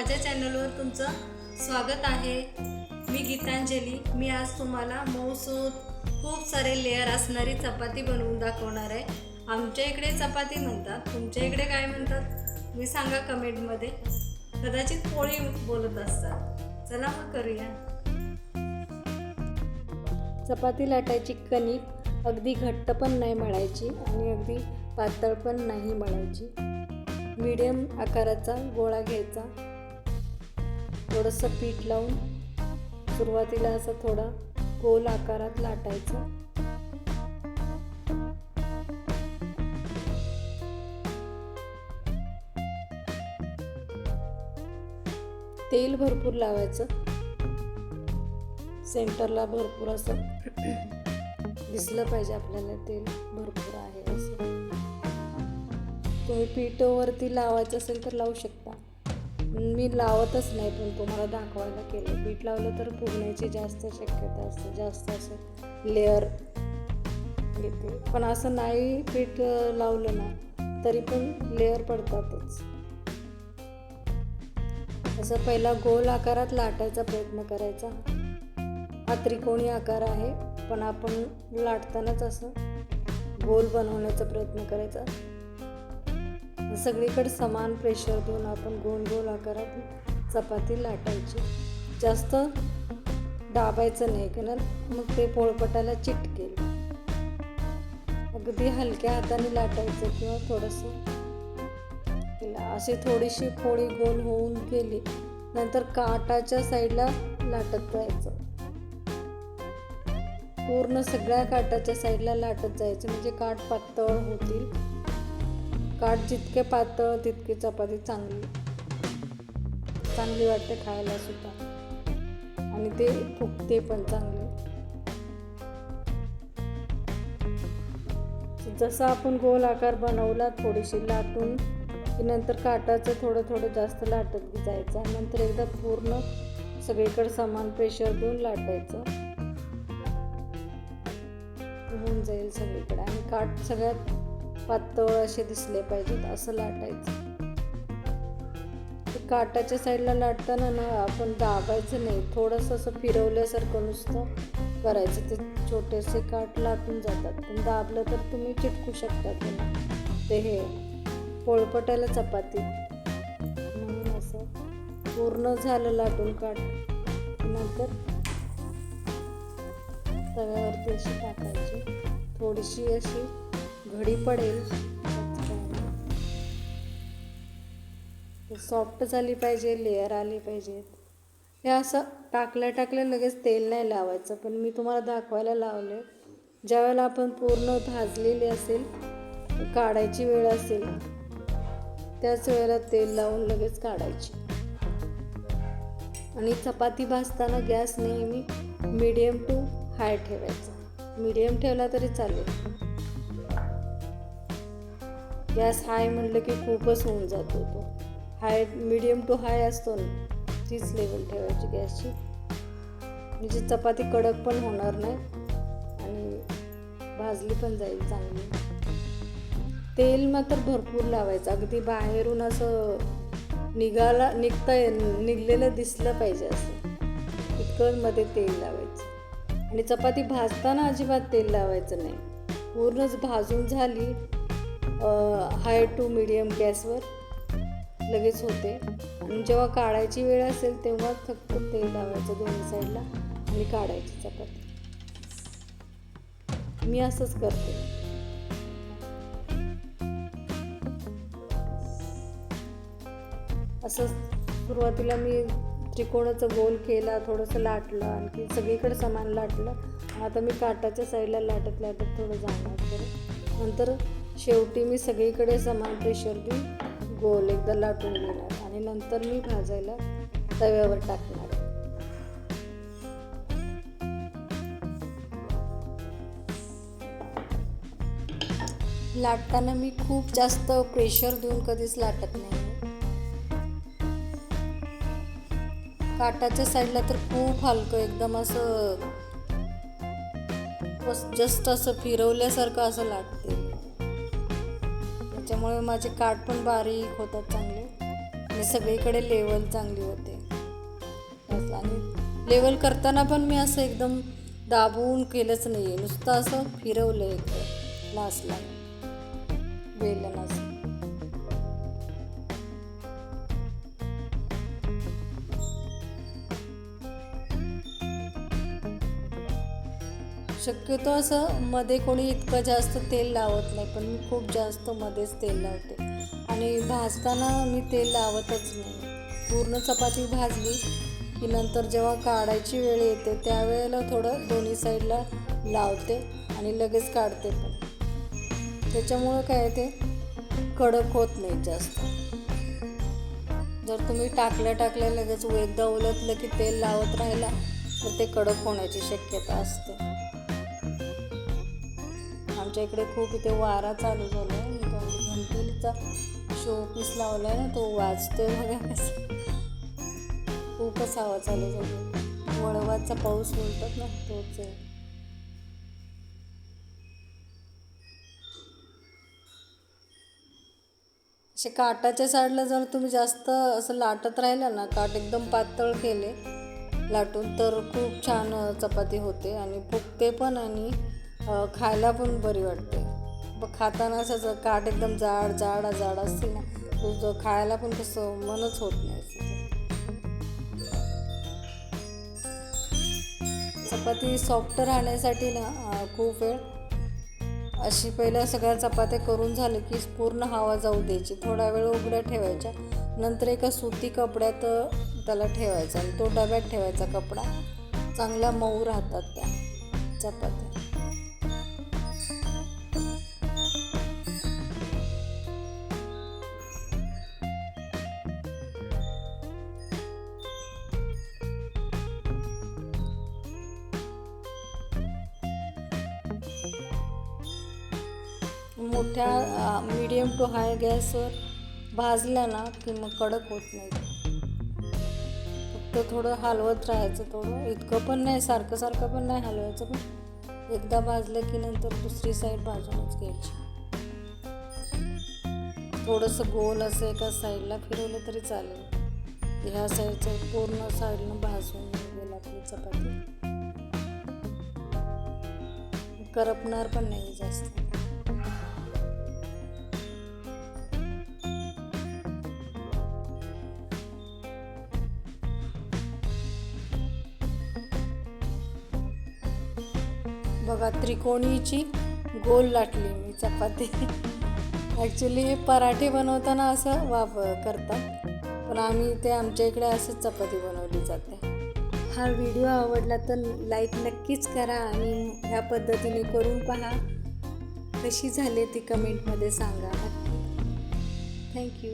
माझ्या चॅनलवर तुमचं स्वागत आहे. मी गीतांजली. मी आज तुम्हाला मऊसूत खूप सारे लेअर असणारी चपाती बनवून दाखवणार आहे. आमच्या इकडे चपाती म्हणतात. तुमच्या इकडे काय म्हणतात? मी सांगा कमेंटमध्ये. कदाचित पोळी बोलत असतात. चला मग करूया. चपाती लाटायची कणिक अगदी घट्ट पण नाही मळायची आणि अगदी पातळ पण नाही मळायची. मीडियम आकाराचा गोळा घ्यायचा. थोडंसं पीठ लावून सुरुवातीला असं थोडा गोल आकारात लाटायचं. तेल भरपूर लावायचं. सेंटरला भरपूर असं दिसलं पाहिजे आपल्याला तेल भरपूर आहे असं. तुम्ही पीठवरती लावायचं असेल तर लावू शकता. मी लावतच नाही पण तुम्हाला दाखवायला केलं. पीठ लावलं तर पुरण्याची जास्त शक्यता असते जास्त असं लेअर येते. पण असं नाही पीठ लावलं ना तरी पण लेअर पडतातच. असं पहिला गोल आकारात लाटायचा प्रयत्न करायचा. हा त्रिकोणी आकार आहे पण आपण लाटतानाच असं गोल बनवण्याचा प्रयत्न करायचा. सगळीकडे समान प्रेशर देऊन आपण गोल गोल आकारात चपाती लाटायची. जास्त दाबायचं नाही कारण मग ते पोळपटाला चिटकेल. अगदी हलक्या हाताने लाटायचं किंवा थोडंसं अशी थोडीशी पोळी गोल होऊन गेली नंतर काटाच्या साईडला लाटत जायचं. पूर्ण सगळ्या काटाच्या साईडला लाटत जायचं म्हणजे काठ पातळ होतील. काठ जितके पातळ तितकी चपाती चांगली. चांगली वाटते खायला सुद्धा. आणि ते फुगते पण चांगले. जसा आपण गोल आकार बनवला थोडीशी लाटून की नंतर काटाचं थोडं थोडं जास्त लाटत जायचं नंतर एकदा पूर्ण सगळीकडे समान प्रेशर देऊन लाटायचं. होऊन जाईल सगळीकडे. आणि काठ सगळ्यात पातळ असे दिसले पाहिजेत असं लाटायचं. ते काटाच्या साईडला लाटताना ना आपण दाबायचं नाही थोडंसं असं फिरवल्यासारखं नुसतं करायचं. ते छोटेसे काठ लाटून जातात. पण दाबलं तर तुम्ही चिटकू शकता त्याला. ते हे पोळपटायला चपाती. म्हणून असं पूर्ण झालं लाटून काठ. नंतर तव्यावरती अशी टाकायची. थोडीशी अशी घडी पडेल. सॉफ्ट झाली पाहिजे लेअर आली पाहिजेत हे असं टाकल्या टाकल्या लगेच तेल नाही लावायचं पण मी तुम्हाला दाखवायला लावले. ज्यावेळेला आपण पूर्ण भाजलेली असेल काढायची वेळ असेल त्याच वेळेला तेल लावून लगेच काढायची. आणि चपाती भाजताना गॅस नेहमी मीडियम टू हाय ठेवायचा. मीडियम ठेवला तरी चालेल. गॅस हाय म्हणलं की खूपच होऊन जातो तो. हाय मिडियम टू हाय असतो ना तीच लेवल ठेवायची गॅसची. म्हणजे चपाती कडक पण होणार नाही आणि भाजली पण जाईल चांगली. तेल मात्र भरपूर लावायचं. अगदी बाहेरून असं निघाला निघता निघलेलं दिसलं पाहिजे असं. इतकं मध्ये तेल लावायचं. आणि चपाती भाजताना अजिबात तेल लावायचं नाही. पूर्णच भाजून झाली हाय टू मिडियम गॅसवर लगेच होते. आणि जेव्हा काढायची वेळ असेल तेव्हा फक्त तेल लावायचं दोन्ही साईडला आणि काढायची चपाती. मी असंच करते. असं सुरुवातीला मी त्रिकोणाचं गोल केला थोडंसं लाटलं आणखी सगळीकडे समान लाटलं. आता मी काटाच्या साईडला लाटत लाटत थोडं जाणार नंतर शेवटी मी सगळीकडे समान प्रेशर देऊन गोल एकदा लाटून घेणार आणि नंतर मी भाजायला तव्यावर टाकणार लाटताना मी खूप जास्त प्रेशर देऊन कधीच लाटत नाही. काटाच्या साईडला तर खूप हलकं एकदम असं जस्ट असं फिरवल्यासारखं असं लाटते. त्याच्यामुळे माझे काठ पण बारीक होतात चांगले. आणि सगळीकडे लेवल चांगली होते. आणि लेवल करताना पण मी असं एकदम दाबून केलंच नाही आहे नुसतं असं फिरवलं एक लास्टला वेलन असं शक्यतो असं मध्ये कोणी इतकं जास्त तेल लावत नाही पण मी खूप जास्त मध्येच तेल लावते. आणि भाजताना मी तेल लावतच नाही. पूर्ण चपाती भाजली की नंतर जेव्हा काढायची वेळ येते त्यावेळेला थोडं दोन्ही साईडला लावते आणि लगेच काढते पण. त्याच्यामुळं काय ते कडक होत नाही जास्त. जर तुम्ही टाकल्या टाकल्या लगेच एकदा उलटलं की तेल लावत राहिला तर ते कडक होण्याची शक्यता असते. आमच्या इकडे खूप इथे वारा चालू झाला आहे घंटोलीचा शो पीस लावला आहे ना तो वाजतो बघा खूपच हवा चालू झाली. वळवाचा पाऊस बोलतात ना तोच आहे. असे काटाच्या साईडला जर तुम्ही जास्त असं लाटत राहिलं ना काट एकदम पातळ केले लाटून तर खूप छान चपाती होते. आणि फुगते पण आणि खायला पण बरी वाटते. ब खाताना असं ज- काट एकदम जाड जाड जाड असते ना तुझं खायला पण कसं मनच होत नाही चपाती सॉफ्ट राहण्यासाठी ना खूप वेळ. अशी पहिल्या सगळ्या चपात्या करून झालं की पूर्ण हवा जाऊ द्यायची. थोडा वेळ उघड्या ठेवायच्या. नंतर एका सुती कपड्यात त्याला ठेवायचा आणि तो डब्यात ठेवायचा कपडा. चांगला मऊ राहतात त्या चपात्या. मोठ्या मीडियम टू हाय गॅसवर भाजल्या ना की मग कडक होत नाही. फक्त थोडं हलवत राहायचं थोडं. इतकं पण नाही सारखं सारखं पण नाही हलवायचं पण. एकदा भाजलं की नंतर दुसरी साईड भाजूनच घ्यायची. थोडंसं गोल असं एका साईडला फिरवलं तरी चालेल. ह्या साईडचं पूर्ण साईडनं भाजून गेला आपली चपाती. करपणार पण नाही जास्त. बघा त्रिकोणीची गोल लाटली मी चपाती. ॲक्च्युली हे पराठे बनवताना असं वाप करतात पण आम्ही ते आमच्या इकडे असंच चपाती बनवली जाते. हा व्हिडिओ आवडला तर लाईक नक्कीच करा आणि ह्या पद्धतीने करून पहा. कशी झाली ती कमेंटमध्ये सांगा. थँक्यू